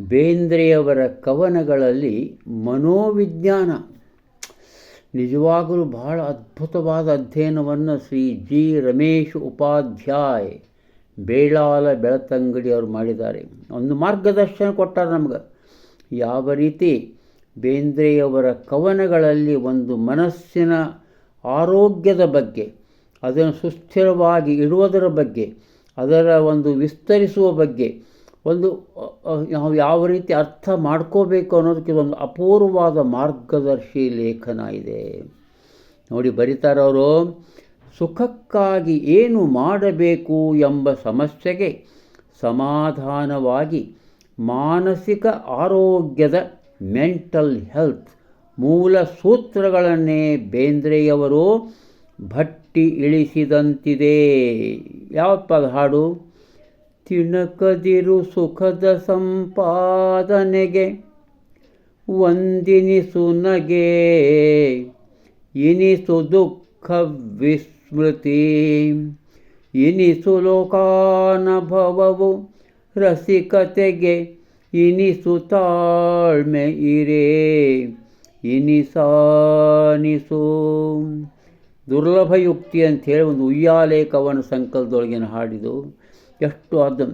ಬೇಂದ್ರೆಯವರ ಕವನಗಳಲ್ಲಿ ಮನೋವಿಜ್ಞಾನ. ನಿಜವಾಗಲೂ ಬಹಳ ಅದ್ಭುತವಾದ ಅಧ್ಯಯನವನ್ನು ಶ್ರೀ ಜಿ. ರಮೇಶ್ ಉಪಾಧ್ಯಾಯ್ ಬೇಳಾಲ ಬೆಳತಂಗಡಿ ಅವರು ಮಾಡಿದ್ದಾರೆ. ಒಂದು ಮಾರ್ಗದರ್ಶನ ಕೊಟ್ಟಾರೆ ನಮ್ಗೆ. ಯಾವ ರೀತಿ ಬೇಂದ್ರೆಯವರ ಕವನಗಳಲ್ಲಿ ಒಂದು ಮನಸ್ಸಿನ ಆರೋಗ್ಯದ ಬಗ್ಗೆ, ಅದನ್ನು ಸುಸ್ಥಿರವಾಗಿ ಇಡುವುದರ ಬಗ್ಗೆ, ಅದರ ಒಂದು ವಿಸ್ತರಿಸುವ ಬಗ್ಗೆ ಒಂದು ನಾವು ಯಾವ ರೀತಿ ಅರ್ಥ ಮಾಡ್ಕೋಬೇಕು ಅನ್ನೋದಕ್ಕೆ ಒಂದು ಅಪೂರ್ವವಾದ ಮಾರ್ಗದರ್ಶಿ ಲೇಖನ ಇದೆ. ನೋಡಿ ಬರೀತಾರವರು ಸುಖಕ್ಕಾಗಿ ಏನು ಮಾಡಬೇಕು ಎಂಬ ಸಮಸ್ಯೆಗೆ ಸಮಾಧಾನವಾಗಿ ಮಾನಸಿಕ ಆರೋಗ್ಯದ ಮೆಂಟಲ್ ಹೆಲ್ತ್ ಮೂಲ ಸೂತ್ರಗಳನ್ನೇ ಬೇಂದ್ರೆಯವರು ಭಟ್ಟಿ ಇಳಿಸಿದಂತಿದೆ. ಯಾವಪ್ಪ ಹಾಡು? ತಿಣಕದಿರು ಸುಖದ ಸಂಪಾದನೆಗೆ ವಂದಿನಿಸು ನಗೆ. ಇನಿಸು ದುಃಖ ವಿಸ್ಮೃತಿ ಇನಿಸು ಲೋಕಾನುಭವವು ರಸಿಕತೆಗೆ ಇನಿಸು ತಾಳ್ಮೆ ಇರೇ. ಇನಿಸಾನಿಸು. ದುರ್ಲಭ ಯುಕ್ತಿ ಹೇಳಿ ಒಂದು ಉಯ್ಯಾಲೆ ಕವನ ಸಂಕಲದೊಳಗಿನ ಹಾಡಿದು ಎಷ್ಟು ಅದು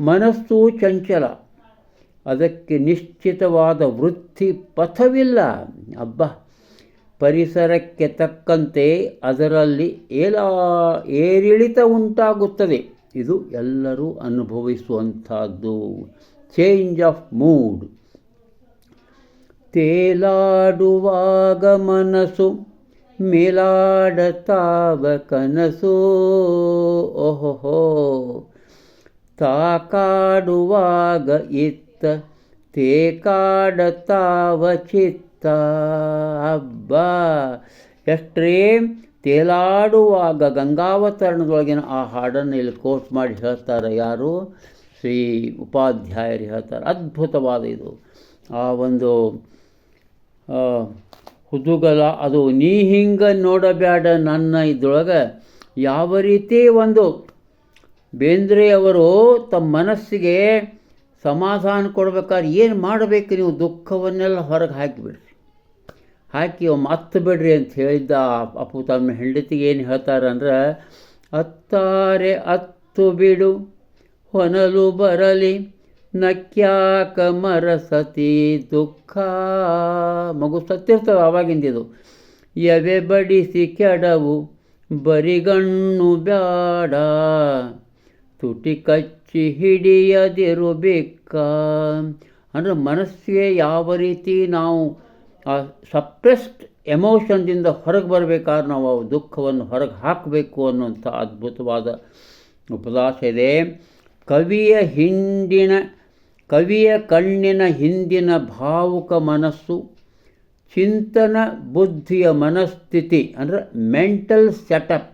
ಮನಸ್ಸು ಚಂಚಲ. ಅದಕ್ಕೆ ನಿಶ್ಚಿತವಾದ ವೃತ್ತಿ ಪಥವಿಲ್ಲ. ಅಬ್ಬ, ಪರಿಸರಕ್ಕೆ ತಕ್ಕಂತೆ ಅದರಲ್ಲಿ ಏಲ, ಏರಿಳಿತ ಉಂಟಾಗುತ್ತದೆ. ಇದು ಎಲ್ಲರೂ ಅನುಭವಿಸುವಂಥದ್ದು. ಚೇಂಜ್ ಆಫ್ ಮೂಡ್ ತೇಲಾಡುವಾಗ ಮನಸ್ಸು ಮೇಲಾಡತಾವ ಕನಸು. ಓಹೋ ತಾಕಾಡುವಾಗ ಇತ್ತ ತೇಕಾಡತಾವ ಚಿತ್ತ ಹಬ್ಬ ಎಷ್ಟ್ರೇ ತೇಲಾಡುವಾಗ ಗಂಗಾವತರಣದೊಳಗಿನ ಆ ಹಾಡನ್ನು ಇಲ್ಲಿ ಕೋಟ್ ಮಾಡಿ ಹೇಳ್ತಾರೆ ಯಾರು? ಶ್ರೀ ಉಪಾಧ್ಯಾಯರು ಹೇಳ್ತಾರೆ. ಅದ್ಭುತವಾದ ಇದು. ಆ ಒಂದು ಹುದುಗಲ, ಅದು ನೀ ಹಿಂಗೆ ನೋಡಬೇಡ ನನ್ನ ಇದ್ರೊಳಗೆ ಯಾವ ರೀತಿ ಒಂದು ಬೇಂದ್ರೆಯವರು ತಮ್ಮ ಮನಸ್ಸಿಗೆ ಸಮಾಧಾನ ಕೊಡ್ಬೇಕಾದ್ರೆ ಏನು ಮಾಡಬೇಕು ನೀವು ದುಃಖವನ್ನೆಲ್ಲ ಹೊರಗೆ ಹಾಕಿಬಿಡ್ರಿ. ಹಾಕಿ ಮತ್ತು ಬಿಡ್ರಿ ಅಂತ ಹೇಳಿದ್ದ ಅಪ್ಪು ತಮ್ಮ ಹೆಂಡತಿಗೆ ಏನು ಹೇಳ್ತಾರೆ ಅಂದ್ರೆ, ಅತ್ತಾರೆ, ಅತ್ತು ಬಿಡು, ಹೊನಲು ಬರಲಿ, ನಕ್ಯಾಕ ಮರಸತಿ ದುಃಖ. ಮಗು ಸತ್ತಿರ್ತವೆ ಆವಾಗಿಂದಿದು ಎವೆ ಬಡಿಸಿ ಕೆಡವು, ಬರಿಗಣ್ಣು ಬ್ಯಾಡ ತುಟಿ ಕಚ್ಚಿ ಹಿಡಿಯದಿರು ಬೆಕ್ಕ ಅಂದರೆ ಮನಸ್ಸಿಗೆ ಯಾವ ರೀತಿ ನಾವು, ಆ ಸಪ್ರೆಸ್ಡ್ ಎಮೋಷನ್ದಿಂದ ಹೊರಗೆ ಬರಬೇಕಾದ್ರೆ ನಾವು ಆ ದುಃಖವನ್ನು ಹೊರಗೆ ಹಾಕಬೇಕು ಅನ್ನುವಂಥ ಅದ್ಭುತವಾದ ಉಪದಾಸ ಇದೆ. ಕವಿಯ ಹಿಂದಿನ ಕವಿಯ ಕಣ್ಣಿನ ಹಿಂದಿನ ಭಾವುಕ ಮನಸ್ಸು, ಚಿಂತನ ಬುದ್ಧಿಯ ಮನಸ್ಥಿತಿ, ಅಂದರೆ ಮೆಂಟಲ್ ಸೆಟಪ್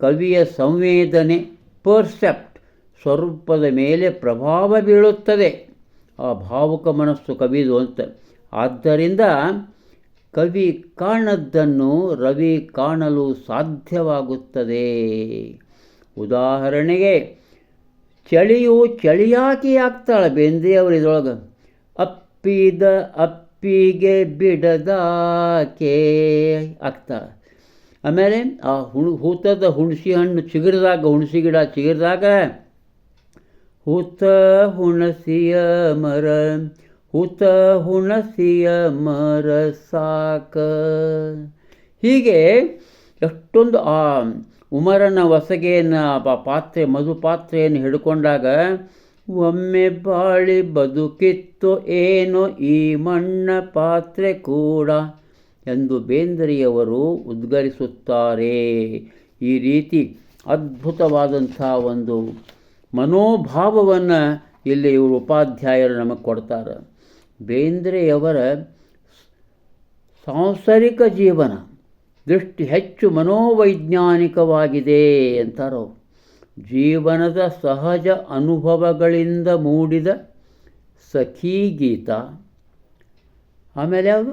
ಕವಿಯ ಸಂವೇದನೆ ಪರ್ಸೆಪ್ಟ್ ಸ್ವರೂಪದ ಮೇಲೆ ಪ್ರಭಾವ ಬೀಳುತ್ತದೆ. ಆ ಭಾವುಕ ಮನಸ್ಸು ಕವಿದು ಅಂತ. ಆದ್ದರಿಂದ ಕವಿ ಕಾಣದ್ದನ್ನು ರವಿ ಕಾಣಲು ಸಾಧ್ಯವಾಗುತ್ತದೆ. ಉದಾಹರಣೆಗೆ, ಚಳಿಯು ಚಳಿಯಾಕಿ ಆಗ್ತಾಳೆ ಬೇಂದ್ರೆಯವರು ಇದ್ರೊಳಗೆ ಅಪ್ಪಿದ ಅಪ್ಪಿಗೆ ಬಿಡದಾಕೆ ಆಗ್ತಾಳೆ. ಆಮೇಲೆ ಆ ಹುಣ್ ಹೂತದ ಹುಣಸಿ ಹಣ್ಣು ಚಿಗುರಿದಾಗ, ಹುಣಸಿ ಗಿಡ ಚಿಗುರಿದಾಗ ಹೂತ ಹುಣಸಿಯ ಮರ ಹುತ ಹುಣಸಿಯ ಮರ ಸಾಕ. ಹೀಗೆ ಎಷ್ಟೊಂದು ಆ ಉಮರನ ಹೊಸಗೆಯನ್ನು ಪಾತ್ರೆ, ಮಧು ಪಾತ್ರೆಯನ್ನು ಹಿಡ್ಕೊಂಡಾಗ, ಒಮ್ಮೆ ಬಾಳಿ ಬದುಕಿತ್ತು ಏನೋ ಈ ಮಣ್ಣ ಪಾತ್ರೆ ಕೂಡ ಎಂದು ಬೇಂದ್ರೆಯವರು ಉದ್ಗರಿಸುತ್ತಾರೆ. ಈ ರೀತಿ ಅದ್ಭುತವಾದಂಥ ಒಂದು ಮನೋಭಾವವನ್ನು ಇಲ್ಲಿ ಇವರು ಉಪಾಧ್ಯಾಯರು ನಮಗೆ ಕೊಡ್ತಾರೆ. ಬೇಂದ್ರೆಯವರ ಸಾಂಸಾರಿಕ ಜೀವನ ದೃಷ್ಟಿ ಹೆಚ್ಚು ಮನೋವೈಜ್ಞಾನಿಕವಾಗಿದೆ ಅಂತಾರೋ. ಜೀವನದ ಸಹಜ ಅನುಭವಗಳಿಂದ ಮೂಡಿದ ಸಖಿ ಗೀತ. ಆಮೇಲೆ ಅದು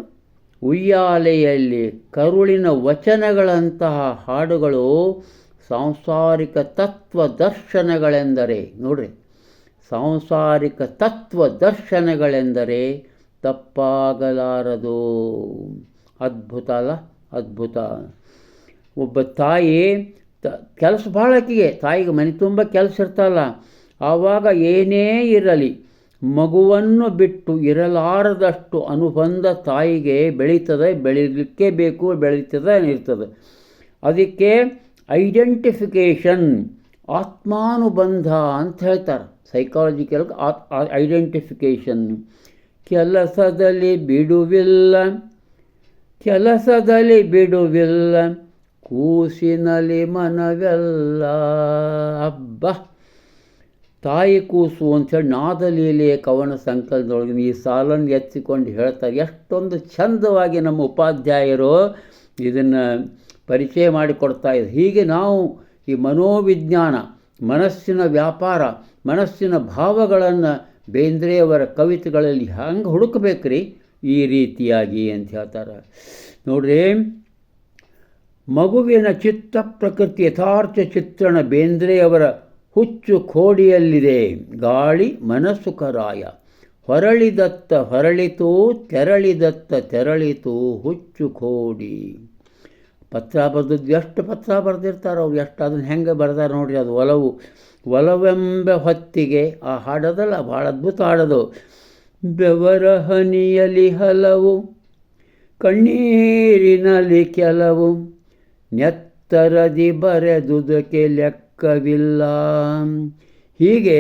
ಉಯ್ಯಾಲೆಯಲ್ಲಿ ಕರುಳಿನ ವಚನಗಳಂತಹ ಹಾಡುಗಳು ಸಾಂಸಾರಿಕ ತತ್ವ ದರ್ಶನಗಳೆಂದರೆ, ನೋಡ್ರಿ, ಸಾಂಸಾರಿಕ ತತ್ವ ದರ್ಶನಗಳೆಂದರೆ ತಪ್ಪಾಗಲಾರದು. ಅದ್ಭುತ ಅಲ್ಲ, ಅದ್ಭುತ. ಒಬ್ಬ ತಾಯಿ ತ, ಕೆಲಸ ಭಾಳ ಆಕಿಗೆ ತಾಯಿಗೆ ಮನೆ ತುಂಬ ಕೆಲಸ ಇರ್ತಲ್ಲ, ಆವಾಗ ಏನೇ ಇರಲಿ, ಮಗುವನ್ನು ಬಿಟ್ಟು ಇರಲಾರದಷ್ಟು ಅನುಬಂಧ ತಾಯಿಗೆ ಬೆಳೀತದೆ, ಬೆಳೀಲಿಕ್ಕೆ ಬೇಕು, ಬೆಳೀತದೆ ಇರ್ತದೆ ಅದಕ್ಕೆ ಐಡೆಂಟಿಫಿಕೇಷನ್ ಆತ್ಮಾನುಬಂಧ ಅಂತ ಹೇಳ್ತಾರೆ. ಸೈಕಾಲಜಿಕಲ್ ಆತ್ ಐಡೆಂಟಿಫಿಕೇಷನ್ ಕೆಲಸದಲ್ಲಿ ಬಿಡುವಿಲ್ಲ ಕೆಲಸದಲ್ಲಿ ಬಿಡುವಿಲ್ಲ ಕೂಸಿನಲ್ಲಿ ಮನವೆಲ್ಲ ಹಬ್ಬ ತಾಯಿ ಕೂಸು ಅಂಥೇಳಿ ನಾದಲೀಲೆಯ ಕವನ ಸಂಕಲನದೊಳಗೆ ಈ ಸಾಲನ್ನು ಎತ್ತಿಕೊಂಡು ಹೇಳ್ತಾರೆ ಎಷ್ಟೊಂದು ಚಂದವಾಗಿ ನಮ್ಮ ಉಪಾಧ್ಯಾಯರು ಇದನ್ನು ಪರಿಚಯ ಮಾಡಿಕೊಡ್ತಾ ಇದ್ದಾರೆ. ಹೀಗೆ ನಾವು ಈ ಮನೋವಿಜ್ಞಾನ, ಮನಸ್ಸಿನ ವ್ಯಾಪಾರ, ಮನಸ್ಸಿನ ಭಾವಗಳನ್ನು ಬೇಂದ್ರೆಯವರ ಕವಿತೆಗಳಲ್ಲಿ ಹಂಗೆ ಹುಡುಕಬೇಕ್ರಿ ಈ ರೀತಿಯಾಗಿ ಅಂತ ಹೇಳ್ತಾರೆ. ನೋಡ್ರಿ, ಮಗುವಿನ ಚಿತ್ತ ಪ್ರಕೃತಿ ಯಥಾರ್ಥ ಚಿತ್ರಣ ಬೇಂದ್ರೆಯವರ ಹುಚ್ಚು ಕೋಡಿಯಲ್ಲಿದೆ, ಗಾಳಿ ಮನಸುಕರಾಯ ಹೊರಳಿದತ್ತ ಹೊರಳಿತು, ತೆರಳಿದತ್ತ ತೆರಳಿತು ಹುಚ್ಚು ಕೋಡಿ. ಪತ್ರ ಬರೆದದ್ದು ಎಷ್ಟು ಪತ್ರ ಬರೆದಿರ್ತಾರೆ ಅವ್ರು ಎಷ್ಟು, ಅದನ್ನು ಹೆಂಗೆ ಬರ್ತಾರೆ ನೋಡಿರಿ ಅದು ಒಲವು. ಒಲವೆಂಬ ಹೊತ್ತಿಗೆ ಆ ಹಾಡೋದಲ್ಲ, ಭಾಳ ಅದ್ಭುತ ಹಾಡೋದು. ಬೆವರ ಹನಿಯಲಿ ಹಲವು, ಕಣ್ಣೀರಿನಲ್ಲಿ ಕೆಲವು. ನೆತ್ತರದಿ ಬರೆದುದಕ್ಕೆ ಲೆಕ್ಕವಿಲ್ಲ ಹೀಗೆ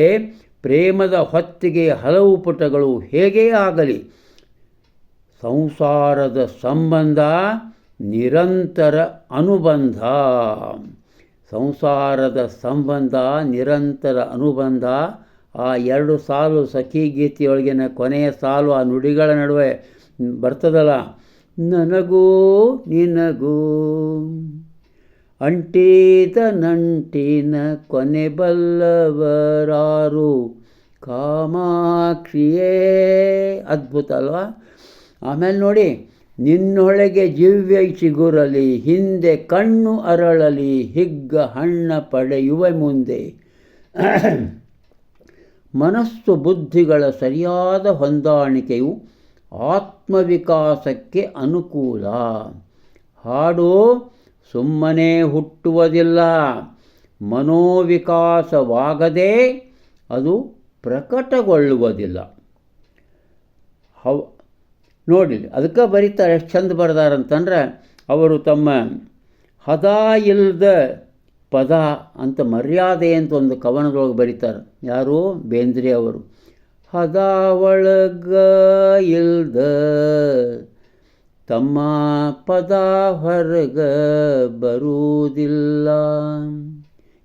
ಪ್ರೇಮದ ಹೊತ್ತಿಗೆ ಹಲವು ಪುಟಗಳು ಹೇಗೇ ಆಗಲಿ, ಸಂಸಾರದ ಸಂಬಂಧ ನಿರಂತರ ಅನುಬಂಧ. ಸಂಸಾರದ ಸಂಬಂಧ ನಿರಂತರ ಅನುಬಂಧ. ಆ ಎರಡು ಸಾಲು ಸಖಿ ಗೀತೆಯೊಳಗಿನ ಕೊನೆಯ ಸಾಲು ಆ ನುಡಿಗಳ ನಡುವೆ ಬರ್ತದಲ್ಲ? ನನಗೂ ನಿನಗೂ. ಅಂಟಿದ ನಂಟಿನ ಕೊನೆ ಬಲ್ಲವರಾರು ಕಾಮಾಕ್ಷಿಯೇ. ಅದ್ಭುತ ಅಲ್ವಾ? ಆಮೇಲೆ ನೋಡಿ, ನಿನ್ನೊಳಗೆ ದಿವ್ಯ ಚಿಗುರಲಿ, ಹಿಂದೆ ಕಣ್ಣು ಅರಳಲಿ, ಹಿಗ್ಗ ಹಣ್ಣ ಪಡೆಯುವ ಮುಂದೆ. ಮನಸ್ಸು ಬುದ್ಧಿಗಳ ಸರಿಯಾದ ಹೊಂದಾಣಿಕೆಯು ಆತ್ಮವಿಕಾಸಕ್ಕೆ ಅನುಕೂಲ. ಹಾಡು ಸುಮ್ಮನೆ ಹುಟ್ಟುವುದಿಲ್ಲ. ಮನೋವಿಕಾಸವಾಗದೆ ಅದು ಪ್ರಕಟಗೊಳ್ಳುವುದಿಲ್ಲ. ಹೌ, ನೋಡಿ, ಅದಕ್ಕೆ ಬರೀತಾರೆ, ಎಷ್ಟು ಚಂದ ಬರೆದಾರಂತಂದ್ರೆ ಅವರು ತಮ್ಮ ಹದ ಇಲ್ಲದ ಪದ ಅಂತ ಮರ್ಯಾದೆ ಅಂತ ಒಂದು ಕವನದೊಳಗೆ ಬರೀತಾರೆ. ಯಾರು? ಬೇಂದ್ರೆ ಅವರು. ಹದ ಒಳಗ ಇಲ್ದ ತಮ್ಮ ಪದ ಹೊರಗ ಬರುವುದಿಲ್ಲ.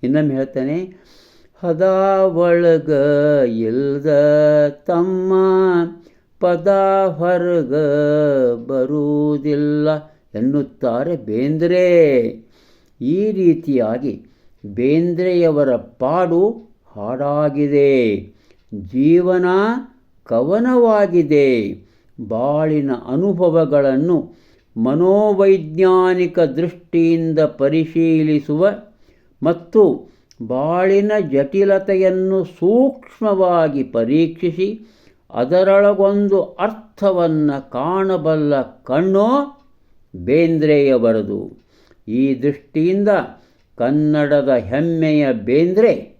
ಇನ್ನೊಮ್ಮೆ ಹೇಳ್ತಾನೆ, ಹದ ಒಳಗ ಇಲ್ದ ತಮ್ಮ ಪದ ಹೊರಗ ಬರುವುದಿಲ್ಲ ಎನ್ನುತ್ತಾರೆ ಬೇಂದ್ರೆ. ಈ ರೀತಿಯಾಗಿ ಬೇಂದ್ರೆಯವರ ಪಾಡು ಹಾಡಾಗಿದೆ. ಜೀವನ ಕವನವಾಗಿದೆ. ಬಾಳಿನ ಅನುಭವಗಳನ್ನು ಮನೋವೈಜ್ಞಾನಿಕ ದೃಷ್ಟಿಯಿಂದ ಪರಿಶೀಲಿಸುವ ಮತ್ತು ಬಾಳಿನ ಜಟಿಲತೆಯನ್ನು ಸೂಕ್ಷ್ಮವಾಗಿ ಪರೀಕ್ಷಿಸಿ ಅದರೊಳಗೊಂದು ಅರ್ಥವನ್ನು ಕಾಣಬಲ್ಲ ಕಣ್ಣು ಬೇಂದ್ರೆಯವರದು. ಈ ದೃಷ್ಟಿಯಿಂದ ಕನ್ನಡದ ಹೆಮ್ಮೆಯ ಬೇಂದ್ರೆ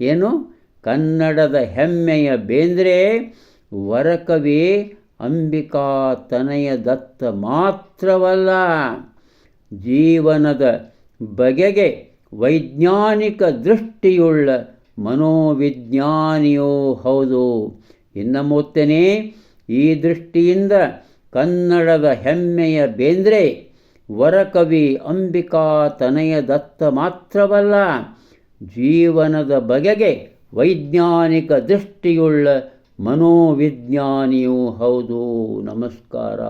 ಏನು? ಕನ್ನಡದ ಹೆಮ್ಮೆಯ ಬೇಂದ್ರೆ ವರಕವಿ ಅಂಬಿಕಾ ತನಯ ದತ್ತ ಮಾತ್ರವಲ್ಲ, ಜೀವನದ ಬಗೆಗೆ ವೈಜ್ಞಾನಿಕ ದೃಷ್ಟಿಯುಳ್ಳ ಮನೋವಿಜ್ಞಾನಿಯೋ ಹೌದು. ಇನ್ನು ಮುತ್ತನೇ ಈ ದೃಷ್ಟಿಯಿಂದ ಕನ್ನಡದ ಹೆಮ್ಮೆಯ ಬೇಂದ್ರೆ, ವರಕವಿ ಅಂಬಿಕಾ ತನಯ ದತ್ತ ಮಾತ್ರವಲ್ಲ, ಜೀವನದ ಬಗೆಗೆ ವೈಜ್ಞಾನಿಕ ದೃಷ್ಟಿಯುಳ್ಳ ಮನೋವಿಜ್ಞಾನಿಯೂ ಹೌದು. ನಮಸ್ಕಾರ.